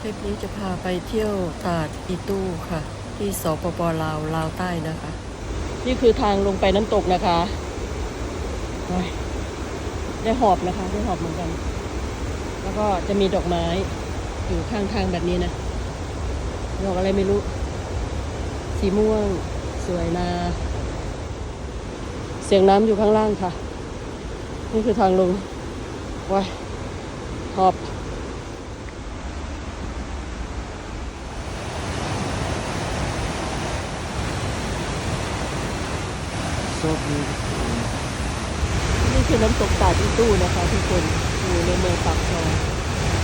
คลิปนี้จะพาไปเที่ยวตาดอีตู้ค่ะ ที่สปปลาวลาวใต้นะคะ นี่คือทางลงไปน้ำตกนะคะ ได้หอบนะคะ ได้หอบเหมือนกัน แล้วก็จะมีดอกไม้อยู่ข้างทางแบบนี้นะดอกอะไรไม่รู้ สีม่วง สวยนา เสียงน้ำอยู่ข้างล่างค่ะ นี่คือทางลงว้ายหอบ So beautiful. นี่คือน้ำตกตาดีตู้นะคะทุกคนอยู่ในเมืองปากซอง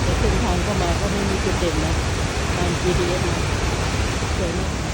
แต่เส้นทางเข้ามาก็ไม่มีจุดเด่นนะตาม GPS นะสวยมาก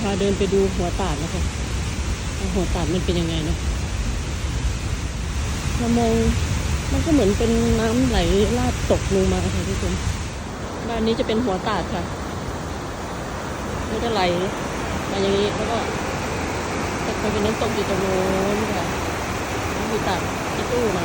พาเดินไปดูหัวตาดนะคะว่าหัวตาดมันเป็นยังไงนะเรามองมันก็เหมือนเป็นน้ำไหลลาดตกลงมาค่ะทุกคนด้านนี้จะเป็นหัวตาดค่ะมันจะไหลมาอย่างนี้แล้วก็จะไปเป็นน้ำตกอยู่ตรงโน้นค่ะน้ำมีตาดที่ตู้มา